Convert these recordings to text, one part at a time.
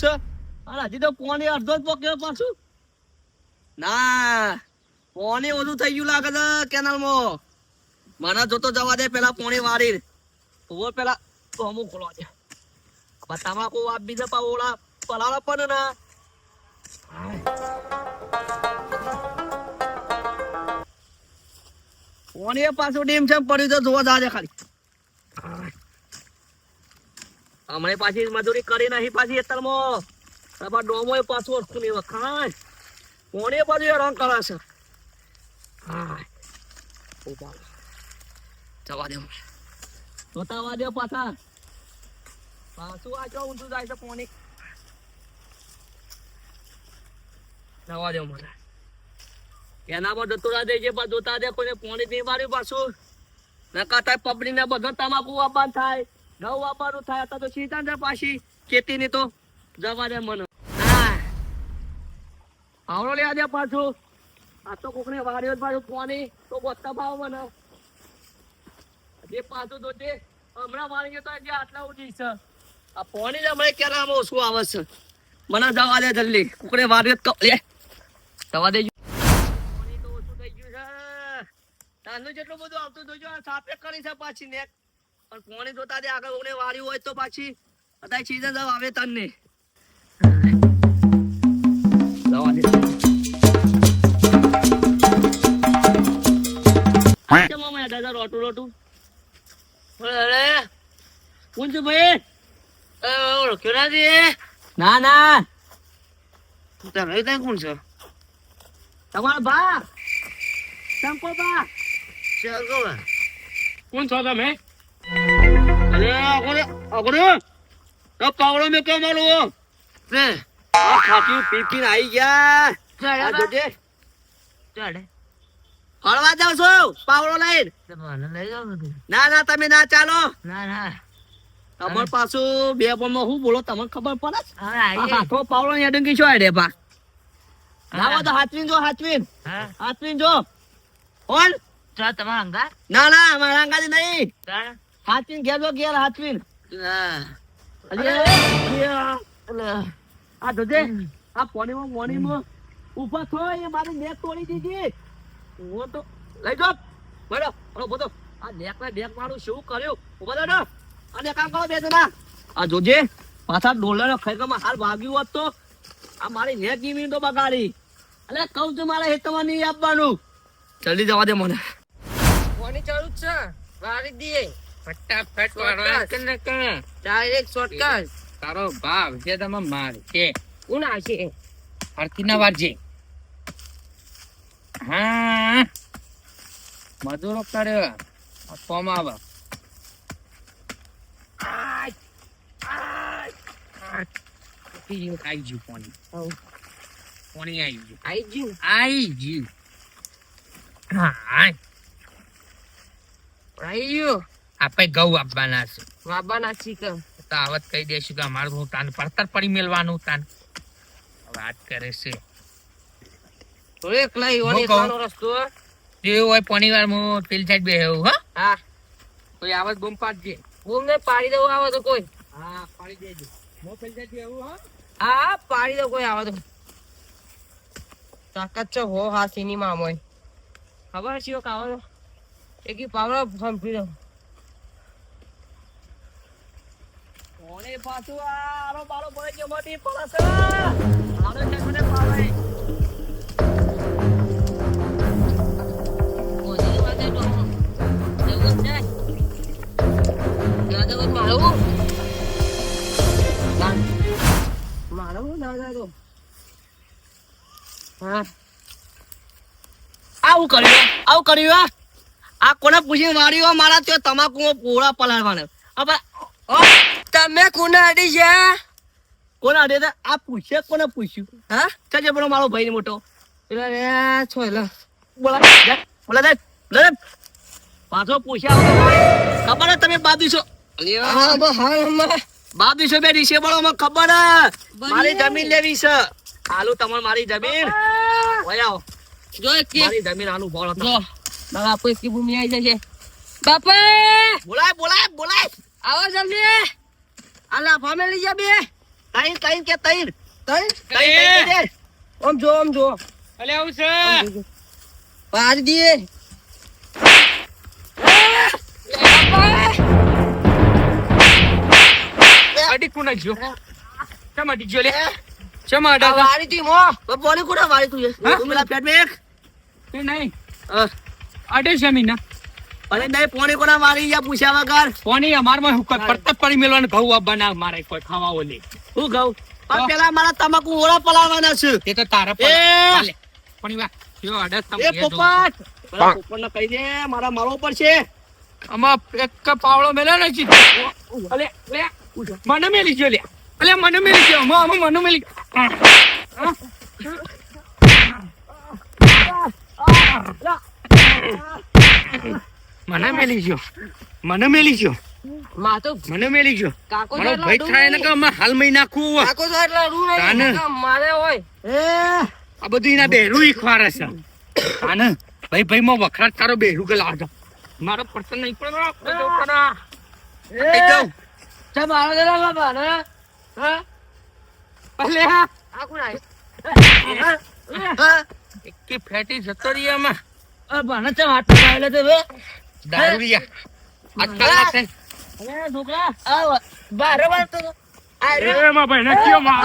છે? અને હજી તો પોણી અડધો જ પક્યો પાછું. ના, પોણી ઓછું થઈ ગયું લાગે છે કેનાલમાં. મને જોતો જવા દે, પેલા પોણી વાળી ઓવર પેલા અમુક ખોલવા દે. તમાકુ વાપ બીજા પા ઓળા પલાળા પણ ના? પોણી પાછું ડીમ છે પડ્યું તો જોવા જાજે ખાલી. હમણે પાછી મજૂરી કરી નહીં પાછી અત્યારમાં તારા ડોમો એ પાછું વસ્તુ નહીં વખાય. કોણે પાછું હેરાન છે? હા જવા દે. જોતાવા દે પાછા. પાછું આ જો ઊંધું જાય છે પોણી જવા દે મને એના પર જતું રહે છે પણ જોતા દે કોઈને પોણી નહીં માર્યું પાછું? નકા થાય પબડી ને બધો તમાકુ અપાન થાય. ઘઉં વાપરવાનું થાય તો સીધા ને પાછી ખેતીની તો જવા દે મને. આવડો લે આજે પાછું. આ તો કોકને વાર્યો પાછું પોણી તો બોતા ભાવ મને. જે પાછું તો હમણાં વાળી ગયો તો જે આટલા ઉડી છે. આ પોણી જ હમણાં ક્યારે આમાં ઓછું આવે છે? મને જવા દે જલ્દી. કુકરે વાર્યો તો લે. જવા દેજો. તાનું જેટલું બધું આવતું જોજો આ સાપે કરી છે પાછી ને પણ પોણી જોતા દે આગળ ઓને વાર્યું હોય તો પાછી અત્યારે ચીજે જાવ આવે તને રોટું રોટું? અરે, કોણ છે ભાઈ? એ, ઓળખ્યો નથી? ના ના. તમે ત્યાં કોણ છો? તમારા બા શંકો બા શંકો બા કોણ છો તમે? અરે અગરે અગરે તો પાવડો મેં કેમ મારો ને આ ખાટી પી પીને આઈ ગયા. આ જોજે. હળવા જાવ છો પાવડો લઈને. ના ના તમે ના ચાલો. તમાર પાછું બે પણ હું બોલો તમને ખબર પડે છે? હાથો પાવડો ને ડંકી શું આડે પા લાવો તો હાથવીન જો હાથવીન હાથવીન જો. કોણ ના ના મારા અંગાથી નહીં. હાથવીન ઘેર જો ઘેર હાથવીન. આ જોજે આ પોણીમાં પોણીમાં ઊભા થો એ મારી નેક તોડી દીધી. હું તો લઈ જો. બરો બરો બધો આ નેક ને નેક મારું શું કર્યું? ઊભા દો અને કામ કરો બે જણા. આ જોજે પાછા ડોલર ખરેખરમાં હાલ ભાગ્યું હોત તો આ મારી નેકની તો બગાડી. અલે કહું છું મારે હેતમાં નહીં આપવાનું. જલ્દી જવા દે મને. કોની ચાલુ છે. વાળી દઈએ. ફટાફટ Shortcut. ડાયરેક્ટ શોર્ટકટ તારો ભાવ જે તમે માર છે. કોણ આવશે ફરતી ના વારજે હા. મજૂરો કર્યો ફોર્મ આવે. પી ગયું, પાણી પાણી આઈ ગયું? હા. આઈ ગયું? આપણે ઘઉં આપવાના છે. બાબાના કે? તો આવત કહી દેશું કે અમારું હું તાન પડતર પડી મેળવાનું તાન. વાત કરે છે. તો એકલા ઈવોને કહું. રસ્તો જે હોય પાણી વાર હું પેલી સાઈડ બે હા હા. કોઈ આવત બૂમ પાડજે બૂમ ને પાડી દઉં આવે તો કોઈ. હા પાડી દેજો. મો પેલ સાઈડ બેહું હા. હા પાડી દઉં કોઈ આવે તો. તાકાત છે હો હા સિનેમા મોય ખબર છે કાવો એકી પાવડો સંભળી દઉં કોણે પાછું આરો બારો પડે કે મોટી પડે છે આરો છે મને પાવે મોદી વાગે તો જવું જ દાદા મારું મારું દાદા તો? હા. આવું કર્યું આવું કર્યું આ? કોને પૂછીને માર્યું મારા ત્યાં તમાકુ પૂરા પલાળવાના. હવે તમે કોને અડી છે કોને અડે આ પૂછે કોને પૂછ્યું? હા? ચાલે પણ મારો ભાઈ મોટો. એટલે છો એટલે બોલા બોલા દે લે. પાછો પૂછ્યા ખબર તમે બાદી છો હા હા બાપ દીશો બે દીશે બોલો મને ખબર મારી જમીન લેવી છે. આલુ તમારે મારી જમીન. આવો. જો મારી જમીન હાલું બોલો જો બાપા ભૂમિ આવી જશે. બાપા! બોલાય બોલાય બોલાય. આવો જલ્દી. આ લાફા મેં લઈ જા બે? તૈન તૈન કે તૈન તઈ તૈન તૈન કે દે. આમ જો આમ જો. અલે આવું છે. પાડી દીએ અડી કુના જો. ચમ અડી જો લે? ચમ અડા વાડી તી મો તો બોલી કોને વાળી તું એ? હા? તું પેલા પેટ મેં એક? એ નહીં. હા. અડે છે મીના. અરે નહીં પોણી કોના મારી ગયા પૂછ્યા વગર? પોણી અમારમાં હું કોઈ પડતર પડી મેલવાનું ઘઉં આ બનાવ મારે કોઈ ખાવા ઓલી હું ઘઉં? પણ પેલા મારા તમાકુ ઓળા પલાવવાના છે. તે તો તારા! પર પણ વા જો અડે તમ એ પોપટ! પોપટને કહી દે? મારા મારો ઉપર છે. આમાં એક પાવળો મેલે ને જી અલે લે. મને મેલી જો લે. અલે મને મેલી જો અમા અમા મને મેલી મને મેલી જો મને મેલી જો માતો મને મેલી જો કાકો મારો ભાઈ થાય ને કે આમાં હાલ મહી નાખું કાકો તો એટલા રૂ નહીં મારે હોય. એ. આ બધું એના બેરું ઈ ખવારે છે. આને ભાઈ ભાઈ મો વખરાટ તારો બેરું કે લાવજો મારો પર્સન નહીં પણ પડે એ. જાઉં ચા મારો દેલા બાબા ને હા? અલે હા આ કોણ આવ્યું એકી ફેટી જતો રહી આમાં આ બાને ચા હાથ પકડાયેલા તે બે દારૂડિયા. આજકાલ ના છે. અરે છોકરા આ બારે બાર તો આ મા ભાઈ ભાઈ નક્કીઓ માં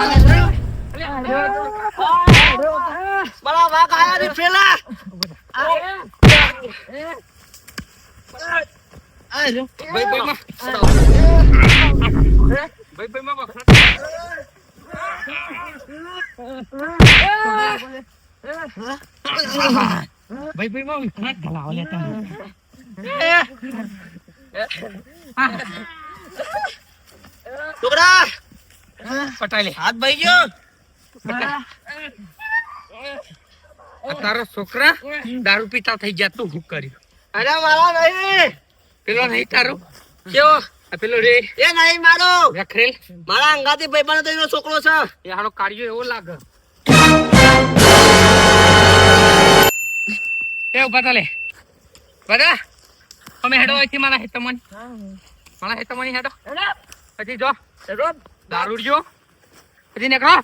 મારા. વાઘ આયા ને પેલા. ભાઈ ભાઈ માં. ભાઈ ભાઈ માં ભાઈ ભાઈ માં. વખરાટ ભલાવો લેતા છોકરા! પટાલે હાથ ભાઈ ગયો તારો છોકરા દારૂ પીતા થઈ ગયા તું શું કર્યું? અરે મારા નહીં પેલો નહીં તારો? કેવો? પેલો રે. એ નહીં મારો. રખરેલ મારા અંગાથી ભાઈ તો એનો છોકરો છે. એ હારો કાર્યો એવો લાગે. એ ઊભા તાલે બધા અમે હેડો અહીંથી મારા હેતમન મારા હેતમની હેડો. પછી જો. દારૂ જો પછી નીકળો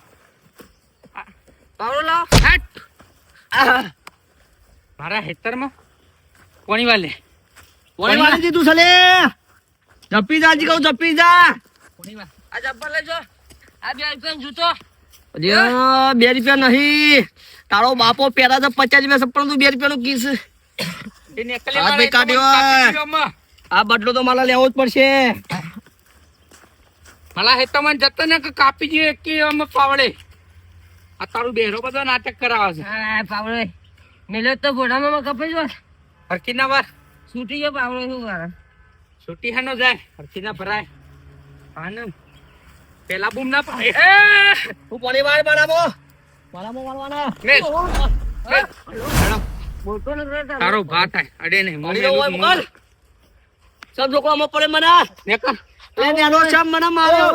પાવડો લાવ. હેટ મારા હેતરમાં કોણી વાલે? કોણી વાલે દીધું છે લે? જપી જા જી કહું જપી જા. કોણી વા આ જબ્બર લેજો આ બે રૂપિયા જૂતો. બે રૂપિયા નહીં. તારો બાપો પેલા તો પચાસ રૂપિયા સપનું તું બે રૂપિયા નું કીસ. આ બદલો તો મારા લેવો જ પડશે. મારા હેતમન જતો ને કાપી જઈએ કે અમે પાવડે આ તારું બેરો બધો નાટક કરાવે છે. પાવડે મેલો તો ઘોડામાં કપાઈ જો હરકી ના વાર. છૂટી ગયો પાવડો શું કરે? છૂટી હાનો જાય. હરકી ના ભરાય. આનંદ પેલા બૂમ ના પાડે. હે હું પોલી વાર બરાબર મારામાં વાળવાના હેડો. તારો ભા અડે નહીં મોકલ સબ લોકો આમાં પડે મને નેકર. એ નેનો છે મને માર્યો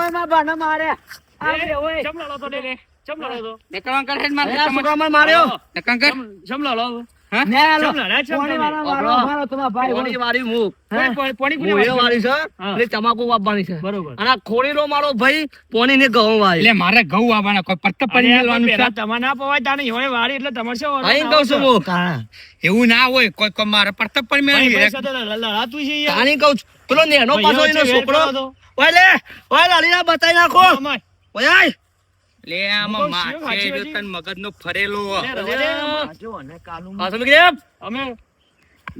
નેકરવા કર હેડ માર એ હેતમન. છોકરા મને માર્યો નેકરવા કર. હા? પાણી વાળી હું પોણી, પોણી, પોણી કોને હું? એ વાપરે? વાળી છે એટલે તમાકુ વાપવાની છે. અને આ ખોડીનો મારો ભાઈ પોણી ને ઘઉં વાળી. એટલે મારે ઘઉં કોઈ પડી મેલવાનું છે. અહીં કહું છું હું. એવું ના હોય કોઈ કોઈ મારે પરત પડી મેળવી. આની કહું છું. પેલો નેનો પાછો એનો છોકરો. ઓય લે ઓય લાલીના બતાઈ નાખો. ઓય આય. લે આમાં માથે જો તન મગજનો ફરેલો. મૂકી દે.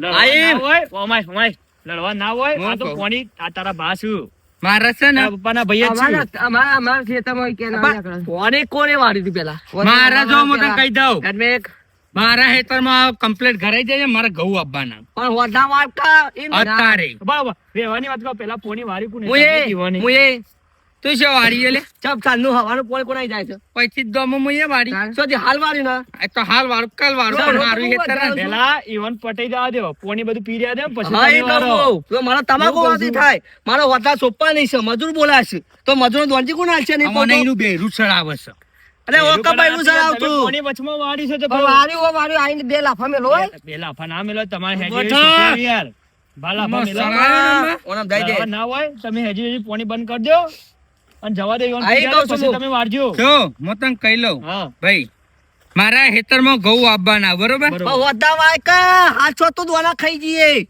આઈ. હું કહું. તારા ભાસુ મારે છે ને? પપ્પાના ભાઈ જ અમારા અમારા અમારા ખેતરમાં કે ના નીકળે. પોણી કોને વાળી હતી પેલા? મારા જો હું તને કહી દઉં. ઘરમાં એક. મારા હેતરમાં કમ્પ્લીટ ઘરે જઈએ મારે ઘઉં આપવાના. પણ હોદા અત્યારે. વાત પેલા પોની વારી તું શું વાળી લે ચપ કાલનું હવાનું પોલ કોણ જાય છે? પછી દોમો મુએ વાળી. સોથી હાલ વાળી ના? તો હાલ વાળું કાલ વાળું. ચાલો, મારું તો હેતર વધારે ને. પેલા ઈવન પટાઈ દેવા દો પોની બધું પી રહ્યા દે પછી હા એ તો મારો તમાકુ છું. થાય. મારો વાતા સોપા નહીં છે મજૂર બોલાશે તો મજૂર દોંજી કોણ હાલશે નહીં? મને એનું બે રૂસળ આવે છે. અરે ઓ કબાઈ કબાઈલું પણ આ ચડાવતું તમે પોની વચમાં વાળી છે તો પણ ઓ હો, આઈને બે લાફા મેલો. બે લાફા ના મેલો તમારે છોકરા યાર. લાફા મેલો. ઓનમ દઈ દે. ના હોય તમે હજી હજી પોની બંધ કરી દો. અને જવા દે આઈ કહું છું તમે વાળજો જો હું તને કહી લઉં. ભાઈ મારા ખેતરમાં ઘઉં આપવાના બરોબર? બરોબર. વધા વાય હાચો તો દોના ખાઈ જઈએ.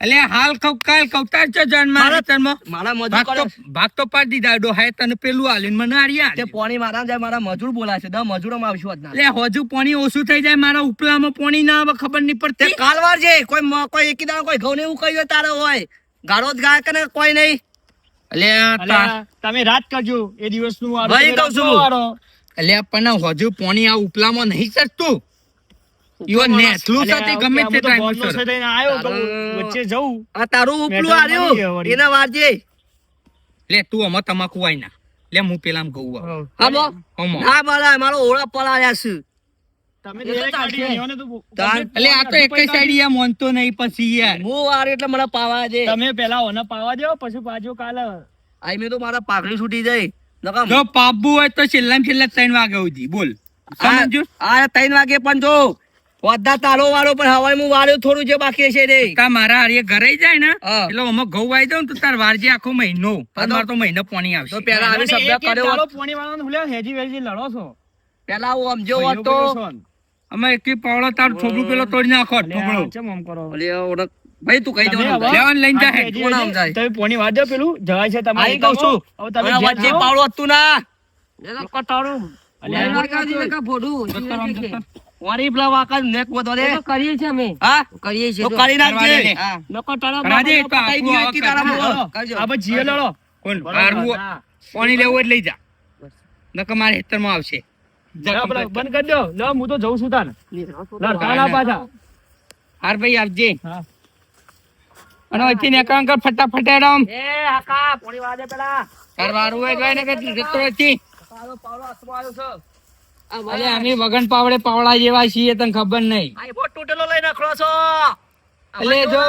એટલે હાલ કઉ કાલ કઉતા છો જણ મારા મારા- ખેતરમાં? મારા મજૂર ભાગ તો ભાગ તો પાડી દીધા હે તને પેલું આલીને મને આર્યા તે પોણી મારા જાય મારા મજૂર બોલાશે દસ મજૂરોમાં આવશું એટલે હજુ પોણી ઓછું થઈ જાય મારા ઉપલામાં પોણી ના આવે ખબર નહીં તે પડતી. કાલવાર છે કોઈ કોઈ એકી દાડો કોઈ ઘઉં ને એવું કહ્યું તારે હોય. ગાળો જ ગાય કે ને કોઈ નહીં. અલ્યા, તમે રાત કરજો. એ દિવસનું ભાઈ કહું છું. એટલે પણ હજુ પોણી આ ઉપલામાં નહીં ચડતું. નેસલું અલ્યા, ગમે તે ટાઈમ તો વચ્ચે જવું આ તારું ઉપલું વળી. વારજે લે તું આમાં તમાકુ વાય ના. લે હું પેલામાં વાવું. હા બો ના મારા મારો ઓળા પડાયા છે. એટલે આ તો એક સાઈડ યાર મોનતો નહીં પછી યાર. હું વારે એટલે મને પાવા દે. તમે પેલા ઓને પાવા દો પછી પાછો કાલે આઈ મેં તો મારા પાઘડી છૂટી જાય. જો પાબુ હોય તો છેલ્લા છેલ્લા ત્રણ વાગે સુધી. બોલ. આ ત્રણ વાગે પણ જો વધા તારો વાળો પણ હવે હું વાળ્યો થોડું જે બાકી છે રે. કા મારા હારે ઘરે જાય ને. એટલે અમે ઘઉં વાઈ જાઉં તો તાર વારજે આખો મહિનો. તો- મહિનો પાણી તો આવશે પેલા આવી શબ્દ કર્યો પોણી વાળાનો ભૂલ્યા, હેજી વેજી લડો છો. પેલા હું સમજો હોત તો. અમે એકી પાવડો તાર છોકરું પેલો તોડી નાખો અલ્યા, ચમ આમ કરો? અલે ભાઈ તું કહી દેવાનું હવે- લઈને જાય કોણ આમ જાય? તમે પોણી વાજો પેલું? જવાય છે તમારે. આઈ કહું છું હવે તમે વચ્ચે પાવડો હતું ના. અલ્યા, વારી પેલા વાંકા નેક વધો દે. કરીએ છીએ અમે. હા? કરીએ છીએ. તો કરી નાખજે. કરવા દે, બાપાને તો આખું દીધું તારા કરજો. પછી જીએ લડો કોણ બરોબર, પાણી લેવું હોય લઈ જા. નકર મારે ખેતરમાં આવશે. બંધ કરી દો. લો હું તો જઉં છું તાન લડતા પાછા. હાર ભાઈ આપજે અને વચ્ચે નેકળાં કર ફટાફટ એડમ એ હાકા પોણી વાળે પેલા. તાર હોય તો એને કે જતો રહેતી પાવડો પાવડો હાથમાં આવ્યો છે. અરે અમે વગન પાવડે પાવડા જેવા છીએ તને ખબર નહીં. તૂટેલો લઈ નાખલો છો. એટલે જો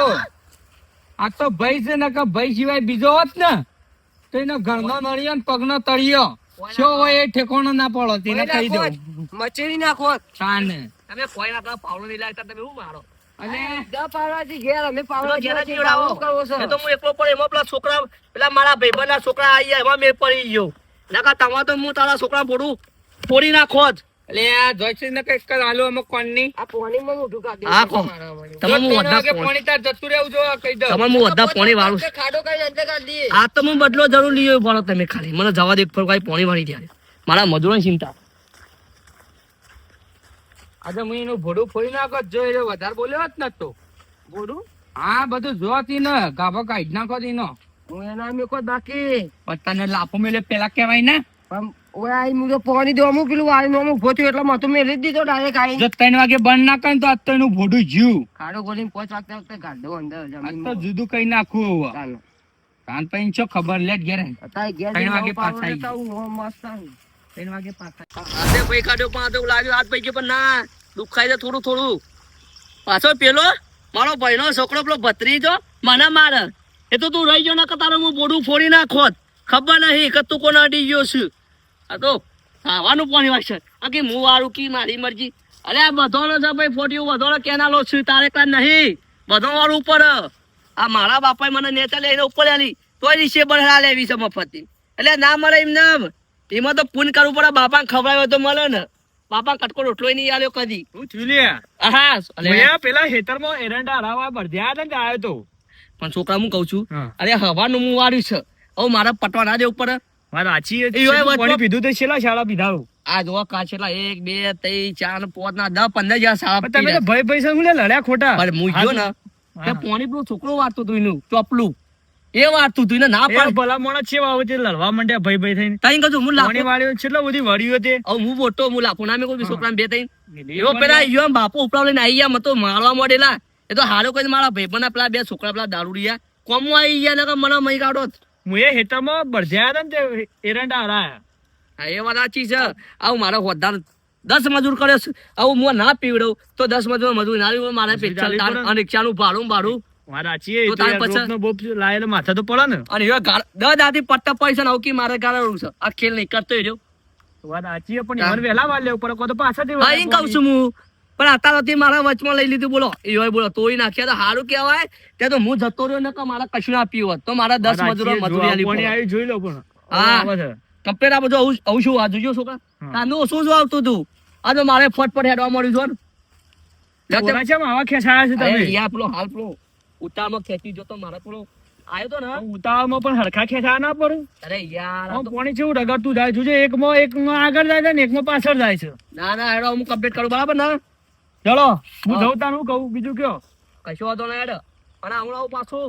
આ તો ભાઈ છે ને કે ભાઈ સિવાય બીજો હોત ને તો એનો ઘરનો નળિયો ને પગનો તળિયો. શું હોય એ ઠેકોણો ના પડો તેને કહી દો મચેરી નાખો શાને તમે કોઈ ના પાવડો નહીં લાગતા તમે શું મારો? અને? દસ પાવડાથી ઘેર અમે પાવડો પાવડા જીવડાવો. કરવો છે. તો હું એકલો પણ એમાં પેલા છોકરા પેલા મારા ભાઈબંધના છોકરા આવી ગયા, એમાં મેં પડી ગયો. નકર તમારે તો હું તારા છોકરા ફોડું ફોડી નાખો જ એટલે આ જોઈશે ને કંઈક કર આલુ અમે કોણની? આ પાણીમાં મોઢું કાઢી હા, કો. મારા વળી. તમે હું વધા વાગે તાર જતું રહેવું જો કહી દઉં. તમે હું વધા પોણી વાળું ખાડો કરીને અંતે કાઢી આ તો હું બદલો જરૂર લીધો પડો તમે ખાલી. મને જવા દે ફર કઈ પોણી વાળી ત્યારે મારા મજૂરોની ચિંતા. આજે હું એનું ભોડું ફોડી નાખો જો એ વધારે બોલ્યો જ ને તો. ભોડું? હા બધું જોતી ને ગાભો કાઢી નાખો તીનો હું એના મેં બાકી. પણ તને લાફો મેલે પેલા કેવાય ને? પણ ઓય આઈ મું તો દો અમુક પેલું આઈ અમુક ભોત્યું એટલે માથું મેલી જ દીધો ડાયરેક્ટ આઈ. જો ત્રણ વાગે બંધ ના કરે તો આજ તો એનું ભોડું જ્યું ખાડો ખોલીને પોચ વાગતા વખતે કાઢ અંદર આજ તો જુદું કઈ નાખવું હવે. ચાલો. કાન પછી છો ખબર લેટ ઘેરે. અત્યારે ઘેર ત્રણ વાગે પાછા લેતા આવું, નવો મસ્ત આવે. ત્રણ વાગે પાછા હાથે પૈ પણ હાથ ના દુખાય છે થોડું થોડું. પાછો પેલો મારો ભાઈનો છોકરો પેલો ભત્રીજો મને મારે. એ તો તું રહી ગયો ના તારે હું બોડું ફોડી નાખોત? ખબર નહીં કે તું કોને અડી ગયો છું. આ તો ખાવાનું પાણી વાગશે આ કે હું વાળું કી મારી મરજી. અરે આ બધોનો છે ભાઈ ફોટ્યું બધોનો કેનાલો છું તારે કાન નહીં. બધો વાળું ઉપર. આ મારા બાપાએ મને નેતા લઈને ઉપર આલી. તોય નીચે બળા લેવી છે મફતની. એટલે ના મળે એમ ના એમાં તો પૂન કરવું પડે બાપાને ખવડાવ્યો તો મળે ને. બાપા કટકો રોટલો નહીં આલ્યો કદી. હું થયું હા પેલા મેં પેલા ખેતરમાં એરંડા હરાવા હતા ને આવ્યો તો. પણ છોકરા હું કઉ છું અરે હવાનું હું વાર્યું છે. હવે મારા પટવા ના દે ઉપર મારે આછી એ પાણી પીધું તો છેલ્લા શાળા પીધા આ જોવા કા છેલ્લા એક બે ત્રણ ચાર પાંચ ના દસ પંદર જેવા સારા તમે તો ભાઈ પૈસા શું લડ્યા ખોટા. પણ હું ગયો ને તે હા. પેલું છોકરો વાળતું હતું એનું ચોપલું. એ વાળતું હતું ના પાડ. ભલા મોણા છે વાવે તે લડવા માંડ્યા ભાઈ ભાઈ થઈને. તઈ કહું હું પાણી લાપો વાળ્યો છેલ્લો બધી વળ્યું તે. હું મોટો હું લાપો કોઈ છોકરા બે એવો પેલા ઈયો બાપો લઈને આઈ ગયા મતો મારવા મોડેલા. એ તો હારો કઈ મારા ભાઈ પેલા બે છોકરા પેલા દારૂડિયા. કોમો આવી ગયા ને મને મહી કાઢો. હું એ બળદ્યા હતા ને તે એરંડા હરાયા. હા એ વાત સાચી છે. આવું મારો હોદ્દાર દસ મજૂર કર્યો છે. આવું હું ના પીવડું તો દસ મજૂર મજૂર ના આવ્યું મારે પેટ્રોલ રિક્ષાનું ભાડું ભાડું પછી- માથા તો પડે ને. અને દસ દાદી પટ્ટા પૈસા ને આવું મારે કારણ છે. આ ખેલ નહીં કરતો રહ્યો. વાત પણ ઈવન વાર લેવું પડે તો પાછળથી કઉ છું હું. પણ અત્યારથી મારા વચમાં લઈ લીધું બોલો. એ બોલો તોય નાખ્યા તો સારું કહેવાય. ત્યાં તો હું જતો રહ્યો ને મારા કશું ના પીવું હોત. તો મારા દસ મજૂરો મજૂરી. આવી જોઈ લો પણ. હા. કમ્પ્લેટ આ બધું આવું શું આ જોજો છોકરા. તાનું શું શું આવતું હતું આ તો મારે ફટફટ હેડવા મળ્યું છે આવા ખેંચાયા તમે? યાર પેલો હાલ પેલો ઉતાળમાં ખેંચી જોતો મારે પેલો આવ્યો તો ને. ઉતાવળમાં પણ હરખા ખેંચાયા ના પડે? અરે યાર તો- પાણી કેવું રગડતું જાય? જોજે એકમાં એકમાં આગળ જાય છે ને એકમાં પાછળ જાય છે. ના ના હેડો હું કમ્પ્લીટ કરું બરાબર ને? ચલો હું જઉં તાર હું કહું બીજું કયો? કશો વાંધો ના હેડ. અને હમણાં હું પાછું.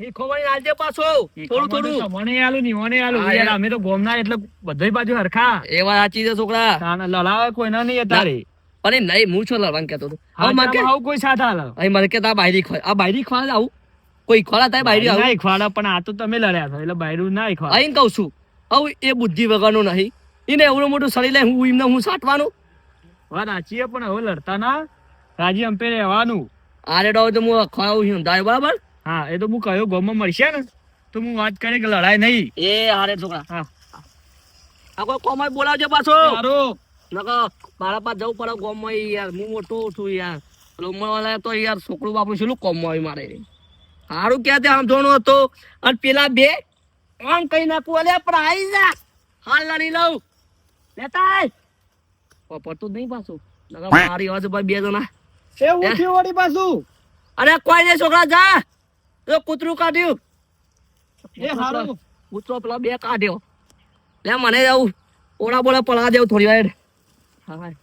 હીખો વળી નાખજે પાછો. થોડું થોડું. મને આલું ની મને આલું. યાર યાર. અમે તો ગોમના એટલે બધાય બાજુ હરખા. એ વાત સાચી છે છોકરા. લડાવે કોઈ ના નહીં તારે અરે નહીં હું છો લડવાનું કેતો હતો? હવે મને આવું કોઈ સાથ હાલે. અહીં મને કે તા બાયરી આ બાયરી ખોય આવું. કોઈ ખોળા થાય બાયરી આવું? ના ખવાડા પણ આ તો તમે લડ્યા છો એટલે બાયરું ના ખવા અહીં કહું છું. હવે એ બુદ્ધિ વગરનું નહીં. એને એવડું મોટું સળી લે હું એમને હું સાટવાનું? વાત સાચી પણ હવે લડતા ના. રાજી અંપે રહેવાનું આરે ડો તો હું ખોયું છું દાય બરાબર? હા એ તો હું કયો ગોમાં મળશે ને તો હું વાત કરી કે લડાય નહીં. એ હારે છોકરા. હા. આ કોઈ કોમાય બોલાવજો પાછો. સારું. નકો મારા પાસે જવું પડે ગોમાં યાર હું મોટો છું યાર. પેલો તો યાર છોકરું બાપુ શું કોમમાં મારે. સારું ક્યાં તે આમ હતો. અને પેલા બે આમ કઈ નાખું અલે પણ આવી જા. હાલ લડી લઉં. લેતા. પડતું જ નહીં પાછું. મારી વાત ભાઈ બે જણા. એ ઉઠ્યું વળી પાછું. અરે કોઈ નહીં છોકરા જા. તો કૂતરું કાઢ્યું. એ સારું કૂતરો પેલા બે કાઢ્યો. લે મને જવું ઓળા બોળા પડા દેવું થોડી વાર. હા હા.